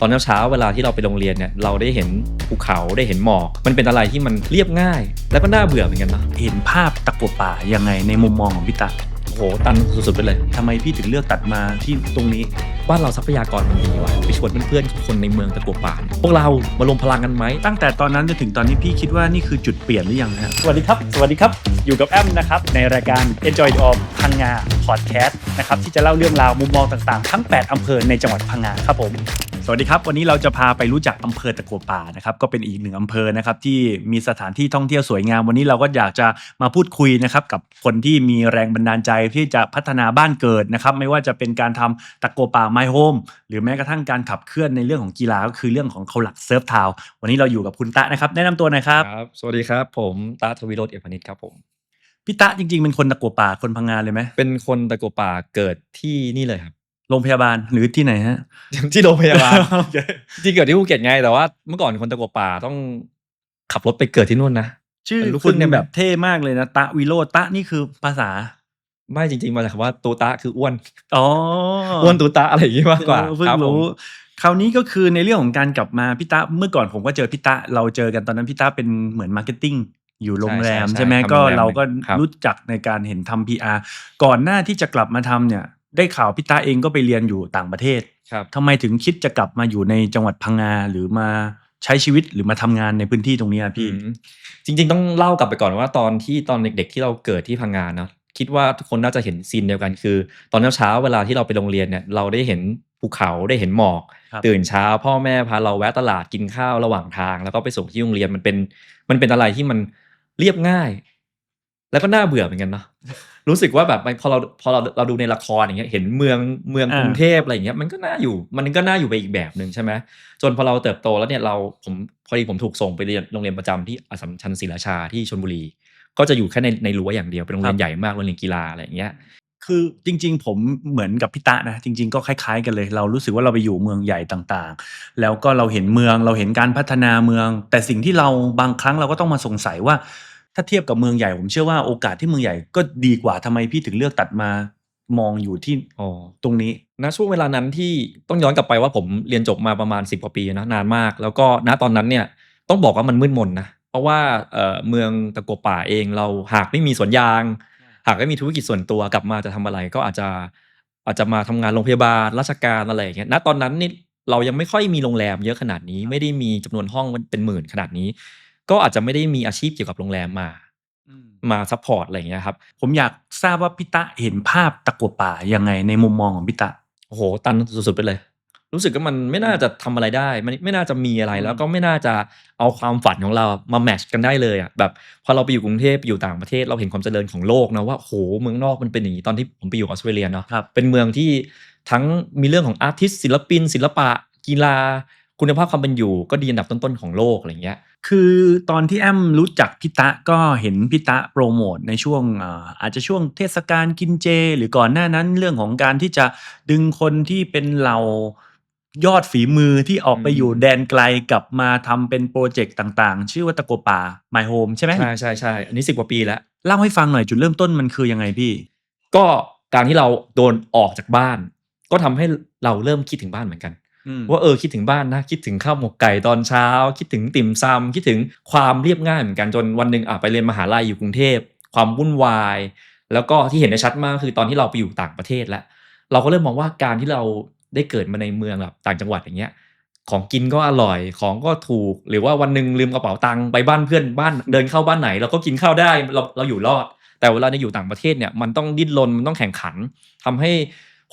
ตอนเช้าๆเวลาที่เราไปโรงเรียนเนี่ยเราได้เห็นภูเขาได้เห็นหมอก มันเป็นอะไรที่มันเรียบง่าย แล้วก็น่าเบื่อเหมือนกันนะเห็นภาพตะกั่วป่ายังไงในมุมมองของพี่ตะโอ้โหตันสุดๆไปเลยทำไมพี่ถึงเลือกตัดมาที่ตรงนี้บ้านเราทรัพยากรมันดีว่ะไปชวนเพื่อนๆคนในเมืองตะกัวป่าเนี่ยพวกเรามารวมพลังกันไหมตั้งแต่ตอนนั้นจนถึงตอนนี้พี่คิดว่านี่คือจุดเปลี่ยนหรือยังฮะสวัสดีครับ สวัสดีครับ อยู่กับแอมนะครับ ในรายการ Enjoy the All พังงาพอดแคสต์นะครับที่จะเล่าเรื่องราวมุมมองต่างๆ ทั้ง 8 อำเภอในจังหวัดพังงาครับผม สวัสดีครับ วันนี้เราจะพาไปรู้จักอำเภอตะกัวป่านะครับก็เป็นอีกหนึ่งอำเภอนะครับที่มีสถานที่ท่องเที่ยวสวยงาม วันนี้เราก็อยากจะมาพูดคุยนะครับกับคนที่มีแรงบันดาลใจที่จะพัฒนาบ้านเกิดนะครับไม่ว่าจะเป็นการทำตะกัวป่าไมโฮมหรือแม้กระทั่งการขับเคลื่อนในเรื่องของกีฬาก็คือเรื่องของเขาหลักเซิร์ฟทาวน์วันนี้เราอยู่กับคุณตะนะครับแนะนำตัวหน่อยครับครับ สวัสดีครับ ผมตาทวีโรจน์เอกพนิชครับผมพี่ตะจริงๆเป็นคนตะกัวป่าคนพังงานเลยไหมเป็นคนตะกัวป่าเกิดที่นี่เลยครับ โรงพยาบาลหรือที่ไหนฮะ ที่โรงพยาบาลโอเคที่เกิดที่ภูเก็ตไงแต่ว่าเมื่อก่อนคนตะกัวป่าต้องขับรถไปเกิดที่นู่นนะชื่อเป็นลูกคคุรึ่ณงเนี่ยไหมแบบเท่มากเลยนะตะวิโรจน์ตะนี่คือภาษา ไม่จริงๆมาจากคำว่าตูตะคืออ้วนอ๋ออ้วนตูตะอะไรอย่างงี้มากกว่าเออเพิ่งครับผมรู้คราวนี้ก็คือในเรื่องของการกลับมาพี่ตะเมื่อก่อนผมก็เจอพี่ตะเราเจอกันตอนนั้นพี่ตะเป็นเหมือนมาร์เก็ตติ้งอยู่โรงแรมใช่ใช่ใช่ไหมทำโรงแรมก็เราก็ครับรู้จักในการเห็นทำ PR ก่อนหน้าที่จะกลับมาทำเนี่ย ได้ข่าวพี่ตะเองก็ไปเรียนอยู่ต่างประเทศครับทำไมถึงคิดจะกลับมาอยู่ในจังหวัดพังงาหรือมาใช้ชีวิตหรือมาทำงานในพื้นที่ตรงนี้อะพี่อืมจริง ๆ ต้องเล่ากลับไปก่อนว่าตอนที่ตอนเด็ก ๆ ที่เราเกิดที่พังงานเนาะคิดว่าทุกคนน่าจะเห็นซีนเดียวกันคือ ตอนเช้าๆเวลาที่เราไปโรงเรียนเนี่ยเราได้เห็นภูเขาได้เห็นหมอกครับตื่นเช้า พ่อแม่พาเราแวะตลาดกินข้าวระหว่างทาง แล้วก็ไปส่งที่โรงเรียนมันเป็น มันเป็นอะไรที่มันเรียบง่าย แล้วก็น่าเบื่อเหมือนกันเนาะ รู้สึกว่าแบบพอเราพอเราเราดูในละครอย่างเงี้ยเห็นเมืองเมืองอ่ากรุงเทพอะไรอย่างเงี้ยมันก็น่าอยู่มันก็น่าอยู่ไปอีกแบบหนึ่งใช่ไหมจนพอเราเติบโตแล้วเนี่ยเราผมพอดีผมถูกส่งไปเรียนโรงเรียนประจำที่อัสสัมชัญศรีราชาที่ชลบุรี ก็จะอยู่แค่ในในรั้วอย่างเดียวเป็นโรงเรียนใหญ่มากโรงเรียนกีฬาอะไรอย่างเงี้ยคือจริง ๆ ผมเหมือนกับพี่ตะนะจริง ๆ ก็คล้าย ๆ กันเลย เรารู้สึกว่าเราไปอยู่เมืองใหญ่ต่างๆ แล้วก็เราเห็นเมืองเราเห็นการพัฒนาเมือง แต่สิ่งที่เราบางครั้งเราก็ต้องมาสงสัยว่า ถ้าเทียบกับเมืองใหญ่ผมเชื่อว่าโอกาสที่เมืองใหญ่ก็ดีกว่าทำไมพี่ถึงเลือกตัดมามองอยู่ที่อ๋อตรงนี้ณช่วงเวลานั้นที่ต้องย้อนกลับไปว่าผมเรียนจบมาประมาณ 10กว่าปีนะนานมาก แล้วก็ณตอนนั้นเนี่ยต้องบอกว่ามันมืดมนนะเพราะว่าเอ่อเมืองตะกัวป่าเองเราหากไม่มีสวนยาง หากไม่มีธุรกิจส่วนตัวกลับมาจะทำอะไรก็อาจจะอาจจะมาทำงานโรงพยาบาลราชการอะไรอย่างเงี้ยณตอนนั้นนี่เรายังไม่ค่อยมีโรงแรมเยอะขนาดนี้ไม่ได้มีจำนวนห้องเป็นหมื่นขนาดนี้ ก็อาจจะไม่ได้มีอาชีพเกี่ยวกับโรงแรมมามาซัพพอร์ตอะไรอย่างเงี้ยครับ ผมอยากทราบว่าพี่ตะเห็นภาพตะกัวป่ายังไงในมุมมองของพี่ตะโอ้โห ตันสุดๆไปเลย รู้สึกว่ามันไม่น่าจะทำอะไรได้มันไม่น่าจะมีอะไรอืมแล้วก็ไม่น่าจะเอาความฝันของเรามาแมทช์กันได้เลยอะแบบพอเราไปอยู่กรุงเทพไปอยู่ต่างประเทศเราเห็นความเจริญของโลกนะว่าโหเมืองนอกมันเป็นอย่างนี้ตอนที่ผมไปอยู่ออสเตรเลียเนาะครับเป็นเมืองที่ทั้งมีเรื่องของอาร์ติสศิลปิน ศิลปะกีฬา คุณภาพความเป็นอยู่ก็ดีอันดับต้นๆของโลกอะไรอย่างเงี้ย คือตอนที่แอมรู้จักพี่ตะก็เห็นพี่ตะโปรโมทในช่วงอาอาจจะช่วงเทศกาลกินเจ หรือก่อนหน้านั้นเรื่องของการที่จะดึงคนที่เป็นเหล่ายอดฝีมือที่ออกไปอืมอยู่แดนไกลกลับมาทำเป็นโปรเจกต์ต่างๆ ชื่อว่าตะโกป่า My Home ใช่ไหมใช่ใช่ใช่อันนี้สิบกว่าปีแล้ว เล่าให้ฟังหน่อยจุดเริ่มต้นมันคือยังไงพี่ ก็การที่เราโดนออกจากบ้าน ก็ทำให้เราเริ่มคิดถึงบ้านเหมือนกัน ว่าเออคิดถึงบ้านนะ คิดถึงข้าวหมกไก่ตอนเช้า คิดถึงติ่มซำคิดถึงความเรียบง่ายเหมือนกันจนวันหนึ่งอะไปเรียนมหาลัยอยู่กรุงเทพ ความวุ่นวาย แล้วก็ที่เห็นได้ชัดมากคือตอนที่เราไปอยู่ต่างประเทศแล้วเราก็เริ่มมองว่าการที่เราได้เกิดมาในเมืองแบบต่างจังหวัดอย่างเงี้ยของกินก็อร่อยของก็ถูก หรือว่าวันหนึ่งลืมกระเป๋าตังค์ไปบ้านเพื่อนบ้านเดินเข้าบ้านไหน เราก็กินข้าวได้เราเราอยู่รอด แต่เวลาในอยู่ต่างประเทศเนี่ยมันต้องดิ้นรนมันต้องแข่งขันทำให้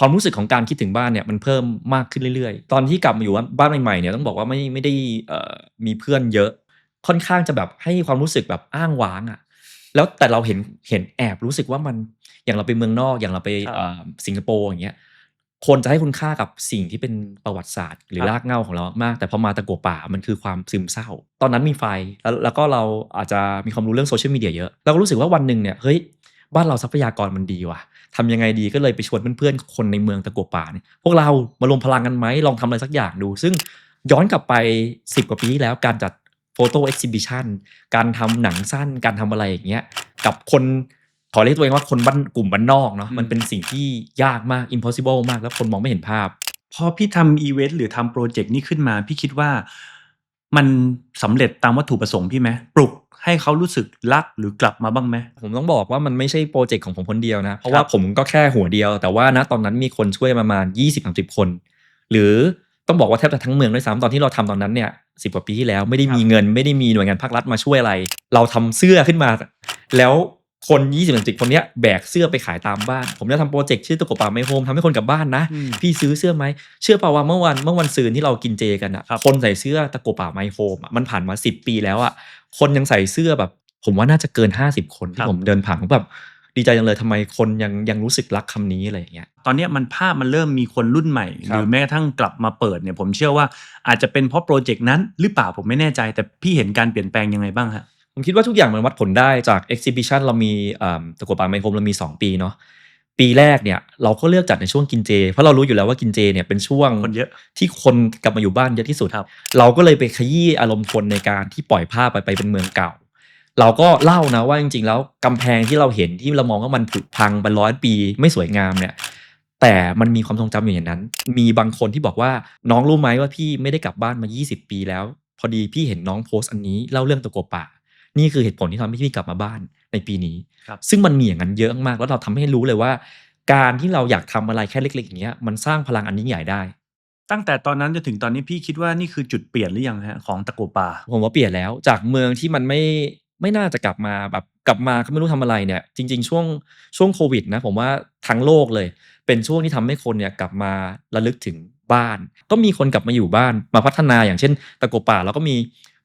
ความรู้สึกของการคิดถึงบ้านเนี่ยมันเพิ่มมากขึ้นเรื่อยๆ ตอนที่กลับมาอยู่บ้านใหม่ๆเนี่ยต้องบอกว่าไม่ไม่ได้เอ่อมีเพื่อนเยอะ ค่อนข้างจะแบบให้ความรู้สึกแบบอ้างว้างอะ่ะแล้วแต่เราเห็นเห็นแอบรู้สึกว่ามันอย่างเราไปเมืองนอกอย่างเราไปครับเอ่อสิงคโปร์อย่างเงี้ยคนจะให้คุณค่ากับสิ่งที่เป็นประวัติศาสตร์ หรือครับรากเหง้าของเรามาก แต่พอมาตะกัวป่ามันคือความซึมเศร้า ตอนนั้นมีไฟแล้วแล้วก็เราอาจจะมีความรู้เรื่องโซเชียลมีเดียเยอะ เราก็รู้สึกว่าวันหนึ่งเนี่ยเฮ้ยบ้านเราทรัพยากรมันดีว่ะ ทำยังไงดีก็เลยไปชวนเพื่อนๆคนในเมืองตะกัวป่าเนี่ยพวกเรามารวมพลังกันไหมลองทำอะไรสักอย่างดู ซึ่งย้อนกลับไป 10 กว่าปีที่แล้วการจัดโฟโต้เอ็กซิบิชันการทำหนังสั้นการทำอะไรอย่างเงี้ยกับคนขอเรียกตัวเองว่าคนบ้านกลุ่มบ้านนอกเนาะอืมมันเป็นสิ่งที่ยากมาก impossible มากแล้วคนมองไม่เห็นภาพ พอพี่ทำอีเวนต์หรือทำโปรเจกต์นี้ขึ้นมา พี่คิดว่า มันสำเร็จตามวัตถุประสงค์พี่ไหมปลุกให้เขารู้สึกรักหรือกลับมาบ้างไหมผมต้องบอกว่ามันไม่ใช่โปรเจกต์ของผมคนเดียวนะ เพราะครัว่าบผมก็แค่หัวเดียว แต่ว่านะตอนนั้นมีคนช่วยประมาณ 20-30 คน หรือต้องบอกว่าแทบจะทั้งเมืองด้วยซ้ำตอนที่เราทำตอนนั้นเนี่ยสิกว่าปีที่แล้วไม่ได้มีเงิน ไม่ได้มีหน่วยงานภาครัฐมาช่วยอะไร เราทำเสื้อขึ้นมา แล้ว คน20-30คนเนี้ยแบกเสื้อไปขายตามบ้าน ผมจะทำโปรเจกต์ชื่อตะกบป่าไมโฮมทำให้คนกลับบ้านนะ อืม พี่ซื้อเสื้อไหมเชื่อเปล่าว่าเมื่อวันเมื่อวันซืนที่เรากินเจกันอะครับคนใส่เสื้อตะโกป่าไมโฮมอะมันผ่านมาสิบปีแล้วอะคนยังใส่เสื้อแบบ ผมว่าน่าจะเกิน50คนที่ผมเดินผ่านผมแบบดีใจจังเลยทำไมคนยังยังรู้สึกรักคำนี้อะไรอย่างเงี้ย ตอนเนี้ยมันภาพมันเริ่มมีคนรุ่นใหม่ครับหรือแม้กระทั่งกลับมาเปิดเนี่ยผมเชื่อว่าอาจจะเป็นเพราะโปรเจกต์นั้นหรือเปล่าผมไม่แน่ใจ แต่พี่เห็นการเปลี่ยนแปลงยังไงบ้างฮะ ผมคิดว่าทุกอย่างมันวัดผลได้จาก exhibition เรามีอ่าตะโกป่าไมโฮมเรามี 2 ปีเนาะปีแรกเนี่ยเราก็เลือกจัดในช่วงกินเจ เพราะเรารู้อยู่แล้วว่ากินเจเนี่ยเป็นช่วงคนเยอะที่คนกลับมาอยู่บ้านเยอะที่สุดครับ เราก็เลยไปขยี้อารมณ์คนในการที่ปล่อยภาพไปไปเป็นเมืองเก่า เราก็เล่านะว่าจริงๆ แล้วกำแพงที่เราเห็นที่เรามองว่ามันผุพังเป็นร้อยปีไม่สวยงามเนี่ยแต่มันมีความทรงจำอยู่อย่างนั้น มีบางคนที่บอกว่าน้องรู้ไหมว่าพี่ไม่ได้กลับบ้านมา 20 ปีแล้ว พอดีพี่เห็นน้องโพสต์อันนี้เล่าเรื่องตะกัวป่า นี่คือเหตุผลที่ทำให้พี่กลับมาบ้านในปีนี้ ครับ ซึ่งมันมีอย่างนั้นเยอะมาก แล้วเราทำให้รู้เลยว่า การที่เราอยากทำอะไรแค่เล็กๆอย่างเงี้ยมันสร้างพลังอันยิ่งใหญ่ได้ ตั้งแต่ตอนนั้นจนถึงตอนนี้พี่คิดว่านี่คือจุดเปลี่ยนหรือยังฮะของตะกัวป่า ผมว่าเปลี่ยนแล้วจากเมืองที่มันไม่ไม่น่าจะกลับมาแบบกลับมาก็ไม่รู้ทำอะไรเนี่ย จริง ๆ ช่วงช่วงโควิดนะผมว่าทั้งโลกเลย เป็นช่วงที่ทำให้คนเนี่ยกลับมาระลึกถึงบ้าน ก็มีคนกลับมาอยู่บ้านมาพัฒนาอย่างเช่น ตะโกป่าแล้วก็มี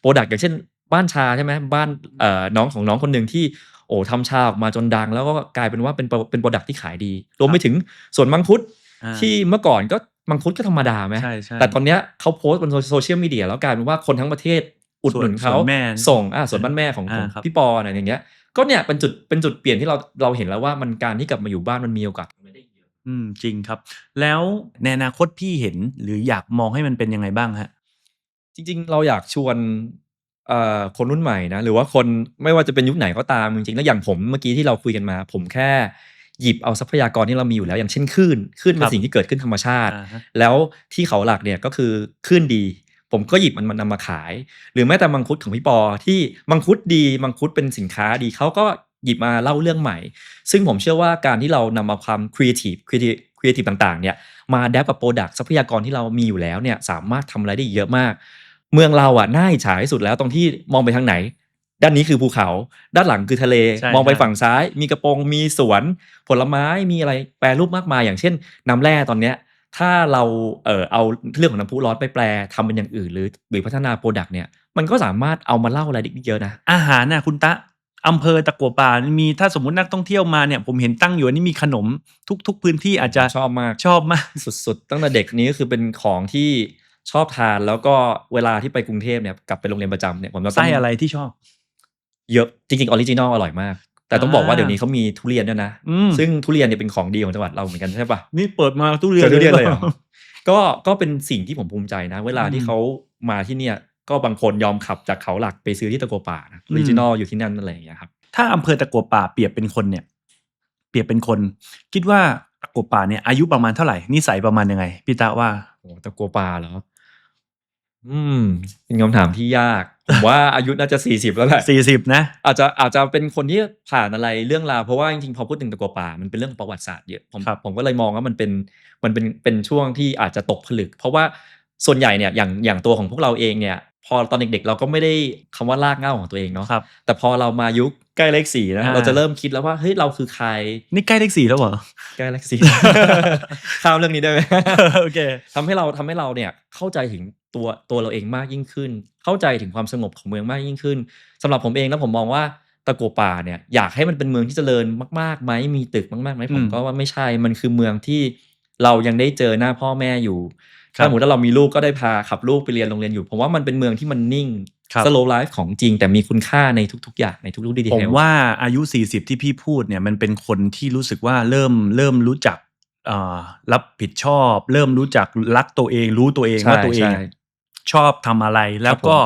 โปรดักต์อย่างเช่น บ้านชาใช่ไหมบ้านเอ่อน้องของน้องคนหนึ่งที่โอ้ทำชาออกมาจนดัง แล้วก็กลายเป็นว่าเป็นเป็นโปรดักต์ที่ขายดีรวมไปถึงสวนมังคุดอ่าที่เมื่อก่อนก็มังคุดก็ธรรมดาไหมใช่ใช่แต่ตอนเนี้ยเขาโพสต์บนโซเชียลมีเดียแล้วกลายเป็นว่าคนทั้งประเทศอุดหนุนเขาส่วนแม่ส่งอ่าส่วนบ้านแม่ของอ่าของครับพี่ปออะไรอย่างเงี้ยก็เนี่ยเป็นจุดเป็นจุดเปลี่ยนที่เราเราเห็นแล้วว่ามันการที่กลับมาอยู่บ้านมันมีโอกาสไม่ได้เยอะอืมจริงครับ แล้วในอนาคตพี่เห็นหรืออยากมองให้มันเป็นยังไงบ้างฮะ จริง ๆ เราอยากชวนเอ่อ คนรุ่นใหม่นะหรือว่าคนไม่ว่าจะเป็นยุคไหนก็ตามจริงๆแล้วอย่างผมเมื่อกี้ที่เราคุยกันมา ผมแค่หยิบเอาทรัพยากรที่เรามีอยู่แล้วอย่างเช่นคลื่นคลื่นเป็ครันบสิ่งที่เกิดขึ้นธรรมชาติอ่าฮะแล้วที่เขาหลักเนี่ยก็คือคลื่นดี ผมก็หยิบมันมานำมาขาย หรือแม้แต่มังคุดของพี่ปอที่มังคุดดีมังคุดเป็นสินค้าดีเขาก็หยิบมาเล่าเรื่องใหม่ ซึ่งผมเชื่อว่าการที่เรานำมาความครีเอทีฟครีเอทีฟครีเอทีฟต่างๆเนี่ยมาแดปกับโปรดักต์ทรัพยากรที่เรามีอยู่แล้วเนี่ยสามารถทำอะไรได้เยอะมาก เมืองเราอะน่าอิจฉาที่สุดแล้วตรงที่มองไปทางไหน ด้านนี้คือภูเขา ด้านหลังคือทะเล ใช่มองไปใช่ฝั่งซ้าย มีกระโปรงมีสวน ผลไม้มีอะไรแปรรูปมากมาย อย่างเช่น น้ำแร่ตอนเนี้ย ถ้าเราเออเอาเรื่องของน้ำพุร้อนไปแปลทำเป็นอย่างอื่นหรือหรือพัฒนาโปรดักต์เนี่ยมันก็สามารถเอามาเล่าอะไรได้อีกเยอะนะ อาหารน่ะคุณตะอำเภอตะกัวป่ามีถ้าสมมุตินักท่องเที่ยวมาเนี่ยผมเห็นตั้งอยู่อันนี้มีขนมทุก ๆ พื้นที่อาจจะชอบมาก ชอบมาก สุดๆ ตั้งแต่เด็กนี้ก็คือเป็นของที่ ชอบทานแล้วก็เวลาที่ไปกรุงเทพเนี่ยกลับไปโรงเรียนประจำเนี่ยผมจะต้ไส้องอะไรที่ชอบ เยอะจริงๆออริจินอลอร่อยมาก แต่ต้องบอกว่าอ่าเดี๋ยวนี้เขามีทุเรียนด้วยนะอืมซึ่งทุเรียนเนี่ยเป็นของดีของจังหวัดเราเหมือนกันใช่ปะนี่เปิดมาทุเรียนเจอทุเรียนเลยเหรอปาก็ก็เป็นสิ่งที่ผมภูมิใจนะ เวลาที่อืมเขามาที่เนี่ยก็บางคนยอมขับจากเขาหลักไปซื้อที่ตะโกป่านะอือมอริจินอลอยู่ที่นั่นอะไรอย่างเงี้ยครับถ้าอำเภอตะกัวป่าเปรียบเป็นคนเนี่ย เปรียบเป็นคน คิดว่าตะกัวป่าเนี่ยอายุประมาณเท่าไหร่นิสัยประมาณยังไงพี่ตาว่าโอ้ตะโกป่าเหรอ อืมเป็นคำถามที่ยากผมว่าอายุน่าจะสี่สิบแล้วแหละสี่สิบนะ อาจจะอาจจะเป็นคนที่ผ่านอะไรเรื่องราวเพราะว่าจริงๆพอพูดถึงตะกัวป่ามันเป็นเรื่องประวัติศาสตร์เยอะผมครับผมก็เลยมองว่ามันเป็นมันเป็นเป็นช่วงที่อาจจะตกผลึก เพราะว่าส่วนใหญ่เนี่ยอย่างอย่างตัวของพวกเราเองเนี่ย พอตอนเด็กๆ เราก็ไม่ได้คำว่าลากเหง้าของตัวเองเนาะครับแต่พอเรามายุคใกล้เลขสี่นะอ่าเราจะเริ่มคิดแล้วว่าเฮ้ยเราคือใคร นี่ใกล้เลขสี่แล้วเหรอใกล้เลขสี่ข้ามเรื่องนี้ได้ไหมโอเคทำให้เราทำให้เราเนี่ยเข้าใจถึง ตัวตัวเราเองมากยิ่งขึ้น เข้าใจถึงความสงบของเมืองมากยิ่งขึ้นสำหรับผมเองแล้วผมมองว่าตะกัวป่าเนี่ยอยากให้มันเป็นเมืองที่เจริญมากๆไหมมีตึกมากๆไหมผมอืมก็ว่าไม่ใช่มันคือเมืองที่เรายังได้เจอหน้าพ่อแม่อยู่ครับถ้าสมมติว่าเรามีลูกก็ได้พาขับลูกไปเรียนโรงเรียนอยู่ ผมว่ามันเป็นเมืองที่มันนิ่งครับสโลไลฟ์ของจริง แต่มีคุณค่าในทุก ๆ อย่างในทุกๆดีเทลผมว่าอายุ 40 ที่พี่พูดเนี่ยมันเป็นคนที่รู้สึกว่าเริ่มเริ่มรู้จักเอ่อรับผิดชอบ เริ่มรู้จักรักตัวเองรู้ตัวเองใช่ว่าตัวเองใช่ชอบทำอะไร แล้วครับผมก็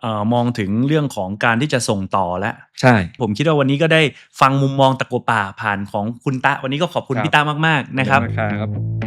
เอ่อมองถึงเรื่องของการที่จะส่งต่อแล้วใช่ ผมคิดว่าวันนี้ก็ได้ฟังมุมมองตะกัวป่าผ่านของคุณตะ วันนี้ก็ขอบคุณครับพี่ตามาก ๆ นะครับขอบคุณมากครับ